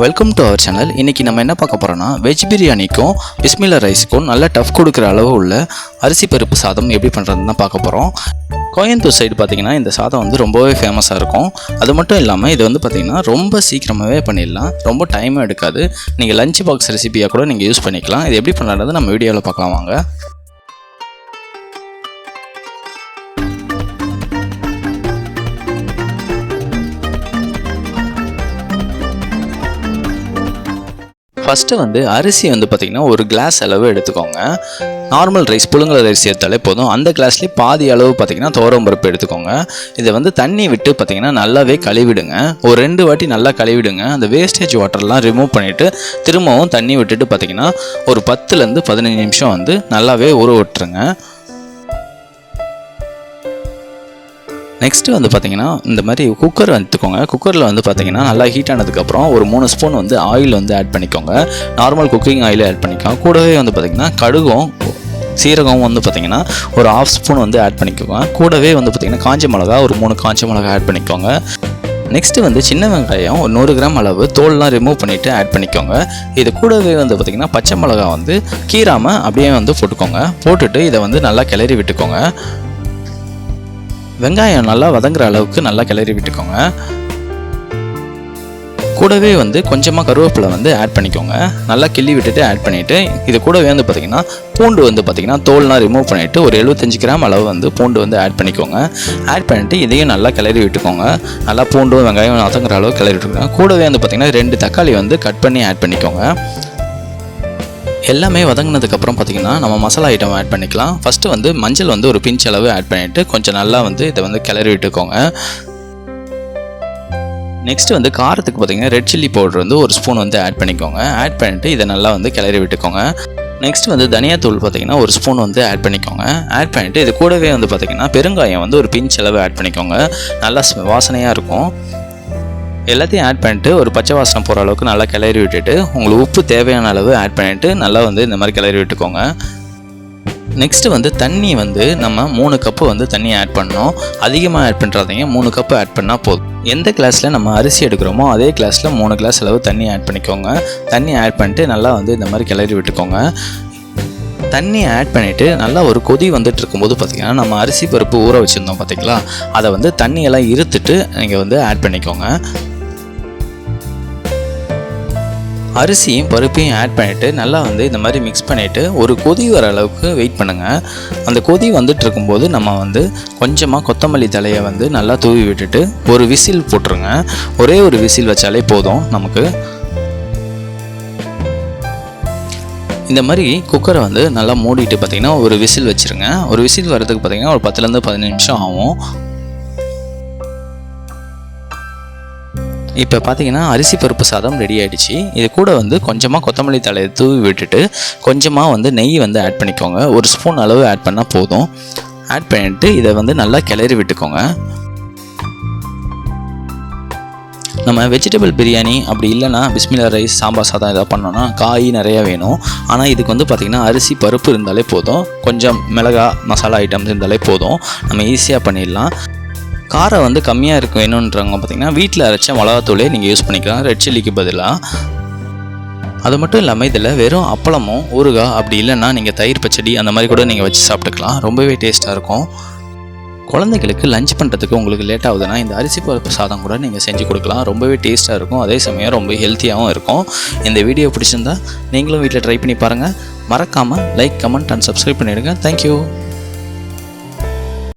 Welcome to our channel இன்றைக்கி நம்ம என்ன பார்க்க போகிறோன்னா வெஜ் பிரியாணிக்கும் பிஸ்மில்லா ரைஸுக்கும் நல்ல டஃப் கொடுக்குற அளவு உள்ள அரிசி பருப்பு சாதம் எப்படி பண்ணுறதுன்னு தான் பார்க்க போகிறோம் கோயம்புத்தூர் சைடு பார்த்தீங்கன்னா இந்த சாதம் வந்து ரொம்பவே ஃபேமஸாக இருக்கும். அது மட்டும் இல்லாமல் இது வந்து பார்த்திங்கன்னா ரொம்ப சீக்கிரமாகவே பண்ணிடலாம். ரொம்ப டைமும் எடுக்காது. நீங்கள் லஞ்ச் பாக்ஸ் ரெசிபியாக கூட நீங்கள் யூஸ் பண்ணிக்கலாம். இது எப்படி பண்ணுறது நம்ம வீடியோவில் பார்க்கலாம் வாங்க. ஃபஸ்ட்டு வந்து அரிசி வந்து பார்த்திங்கன்னா ஒரு கிளாஸ் அளவு எடுத்துக்கோங்க. நார்மல் ரைஸ் புழுங்கல் அரிசி எடுத்தாலே போதும். அந்த கிளாஸ்லேயே பாதி அளவு பார்த்திங்கன்னா துவரம் பருப்பு எடுத்துக்கோங்க. இதை வந்து தண்ணி விட்டு பார்த்திங்கன்னா நல்லாவே கழுவிடுங்க. ஒரு ரெண்டு வாட்டி நல்லா கழுவிடுங்க. அந்த வேஸ்டேஜ் வாட்டர்லாம் ரிமூவ் பண்ணிவிட்டு திரும்பவும் தண்ணி விட்டுட்டு பார்த்திங்கன்னா ஒரு பத்துலேருந்து பதினஞ்சு நிமிஷம் வந்து நல்லாவே ஊற விட்டுருங்க. நெக்ஸ்ட்டு வந்து பார்த்தீங்கன்னா இந்த மாதிரி குக்கர் எடுத்துக்கோங்க. குக்கரில் வந்து பார்த்தீங்கன்னா நல்லா ஹீட் ஆனதுக்கப்புறம் ஒரு மூணு ஸ்பூன் வந்து ஆயில் வந்து ஆட் பண்ணிக்கோங்க. நார்மல் குக்கிங் ஆயில் ஆட் பண்ணிக்கோங்க கூடவே வந்து பார்த்திங்கன்னா கடுகும் சீரகம் வந்து பார்த்தீங்கன்னா ஒரு ஆஃப் ஸ்பூன் வந்து ஆட் பண்ணிக்கோங்க. கூடவே வந்து பார்த்தீங்கன்னா காஞ்ச மிளகா ஒரு மூணு காஞ்ச மிளகா ஆட் பண்ணிக்கோங்க. நெக்ஸ்ட்டு வந்து சின்ன வெங்காயம் ஒரு நூறு கிராம் அளவு தோல்லாம் ரிமூவ் பண்ணிவிட்டு ஆட் பண்ணிக்கோங்க. இது கூடவே வந்து பார்த்திங்கன்னா பச்சை மிளகா வந்து கீராமல் அப்படியே வந்து போட்டுக்கோங்க. போட்டுட்டு இதை வந்து நல்லா கிளறி விட்டுக்கோங்க. வெங்காயம் நல்லா வதங்குற அளவுக்கு நல்லா கிளறி விட்டுக்கோங்க. கூடவே வந்து கொஞ்சமாக கருவேப்பிலை வந்து ஆட் பண்ணிக்கோங்க. நல்லா கிள்ளி விட்டுட்டு ஆட் பண்ணிவிட்டு இது கூடவே வந்து பார்த்திங்கன்னா பூண்டு வந்து பார்த்திங்கன்னா தோல்லாம் ரிமூவ் பண்ணிவிட்டு ஒரு எழுபத்தஞ்சு கிராம் அளவு வந்து பூண்டு வந்து ஆட் பண்ணிக்கோங்க. ஆட் பண்ணிவிட்டு இதையும் நல்லா கிளறி விட்டுக்கோங்க. நல்லா பூண்டும் வெங்காயம் வதங்குற அளவு கிளறி விட்டுக்கோங்க. கூடவே வந்து பார்த்திங்கன்னா ரெண்டு தக்காளி வந்து கட் பண்ணி ஆட் பண்ணிக்கோங்க. எல்லாமே வதங்கினதுக்கப்புறம் பார்த்தீங்கன்னா நம்ம மசாலா ஐட்டம் ஆட் பண்ணிக்கலாம். ஃபஸ்ட்டு வந்து மஞ்சள் வந்து ஒரு பிஞ்ச் அளவு ஆட் பண்ணிவிட்டு கொஞ்சம் நல்லா வந்து இதை வந்து கிளறி விட்டுக்கோங்க. நெக்ஸ்ட் வந்து காரத்துக்கு பார்த்தீங்கன்னா ரெட் சில்லி பவுடர் வந்து ஒரு ஸ்பூன் வந்து ஆட் பண்ணிக்கோங்க. ஆட் பண்ணிவிட்டு இதை நல்லா வந்து கிளறி விட்டுக்கோங்க. நெக்ஸ்ட் வந்து தனியாத்தூள் பார்த்திங்கன்னா ஒரு ஸ்பூன் வந்து ஆட் பண்ணிக்கோங்க. ஆட் பண்ணிவிட்டு இது கூடவே வந்து பார்த்திங்கன்னா பெருங்காயம் வந்து ஒரு பிஞ்ச் அளவு ஆட் பண்ணிக்கோங்க. நல்லா வாசனையாக இருக்கும். எல்லாத்தையும் ஆட் பண்ணிட்டு ஒரு பச்சை வாசனை போகிற அளவுக்கு நல்லா கிளறி விட்டுட்டு உங்களுக்கு உப்பு தேவையான அளவு ஆட் பண்ணிவிட்டு நல்லா வந்து இந்த மாதிரி கிளறி விட்டுக்கோங்க. நெக்ஸ்ட்டு வந்து தண்ணி வந்து நம்ம மூணு கப்பு வந்து தண்ணி ஆட் பண்ணோம் அதிகமாக ஆட் பண்ணுறாதீங்க மூணு கப்பு ஆட் பண்ணால் போதும். எந்த கிளாஸில் நம்ம அரிசி எடுக்கிறோமோ அதே கிளாஸில் மூணு கிளாஸ் அளவு தண்ணி ஆட் பண்ணிக்கோங்க. தண்ணி ஆட் பண்ணிட்டு நல்லா வந்து இந்த மாதிரி கிளறி விட்டுக்கோங்க. தண்ணி ஆட் பண்ணிவிட்டு நல்லா ஒரு கொதி வந்துட்டு இருக்கும்போது பார்த்திங்கன்னா நம்ம அரிசி பருப்பு ஊற வச்சுருந்தோம் பார்த்தீங்களா அதை வந்து தண்ணியெல்லாம் இருத்துட்டு நீங்கள் வந்து ஆட் பண்ணிக்கோங்க. அரிசியும் பருப்பையும் ஆட் பண்ணிவிட்டு நல்லா வந்து இந்த மாதிரி மிக்ஸ் பண்ணிவிட்டு ஒரு கொதி வர அளவுக்கு வெயிட் பண்ணுங்கள் அந்த கொதி வந்துட்டு இருக்கும்போது நம்ம வந்து கொஞ்சமாக கொத்தமல்லி தலையை வந்து நல்லா தூவி விட்டுட்டு ஒரு விசில் போட்டுருங்க. ஒரே ஒரு விசில் வச்சாலே போதும் நமக்கு. இந்த மாதிரி குக்கரை வந்து நல்லா மூடிட்டு பார்த்திங்கன்னா ஒரு விசில் வச்சுருங்க. ஒரு விசில் வரதுக்கு பார்த்தீங்கன்னா ஒரு பத்துலேருந்து பதினஞ்சு நிமிஷம் ஆகும். இப்போ பார்த்தீங்கன்னா அரிசி பருப்பு சாதம் ரெடி ஆகிடுச்சு இது கூட வந்து கொஞ்சமாக கொத்தமல்லி தலையை தூவி விட்டுட்டு கொஞ்சமாக வந்து நெய் வந்து ஆட் பண்ணிக்கோங்க. ஒரு ஸ்பூன் அளவு ஆட் பண்ணால் போதும். ஆட் பண்ணிட்டு இதை வந்து நல்லா கிளறி விட்டுக்கோங்க. நம்ம வெஜிடபிள் பிரியாணி அப்படி இல்லைனா பிஸ்மிலா ரைஸ் சாம்பார் சாதம் எதாவது பண்ணோன்னா காய் நிறையா வேணும். ஆனால் இதுக்கு வந்து பார்த்திங்கன்னா அரிசி பருப்பு இருந்தாலே போதும். கொஞ்சம் மிளகா மசாலா ஐட்டம்ஸ் இருந்தாலே போதும். நம்ம ஈஸியாக பண்ணிடலாம். காரம் வந்து கம்மியாக இருக்கும் வேணுன்றவங்க பார்த்தீங்கன்னா வீட்டில் அரைச்ச மிளகாத்தூளே நீங்கள் யூஸ் பண்ணிக்கலாம். ரெட் சில்லிக்கு பதிலாக அது மட்டும் இல்லாமல் இதில் வெறும் அப்பளமும் ஊறுகாய் அப்படி இல்லைன்னா நீங்கள் தயிர் பச்சடி அந்த மாதிரி கூட நீங்கள் வச்சு சாப்பிட்டுக்கலாம். ரொம்பவே டேஸ்ட்டாக இருக்கும். குழந்தைகளுக்கு லஞ்ச் பண்ணுறதுக்கு உங்களுக்கு லேட் ஆகுதுன்னா இந்த அரிசி பருப்பு சாதம் கூட நீங்கள் செஞ்சு கொடுக்கலாம். ரொம்பவே டேஸ்ட்டாக இருக்கும். அதே சமயம் ரொம்ப ஹெல்த்தியாகவும் இருக்கும். இந்த வீடியோ பிடிச்சிருந்தா நீங்களும் வீட்டில் ட்ரை பண்ணி பாருங்கள் மறக்காமல் லைக் கமெண்ட் அண்ட் சப்ஸ்கிரைப் பண்ணிவிடுங்க தேங்க்யூ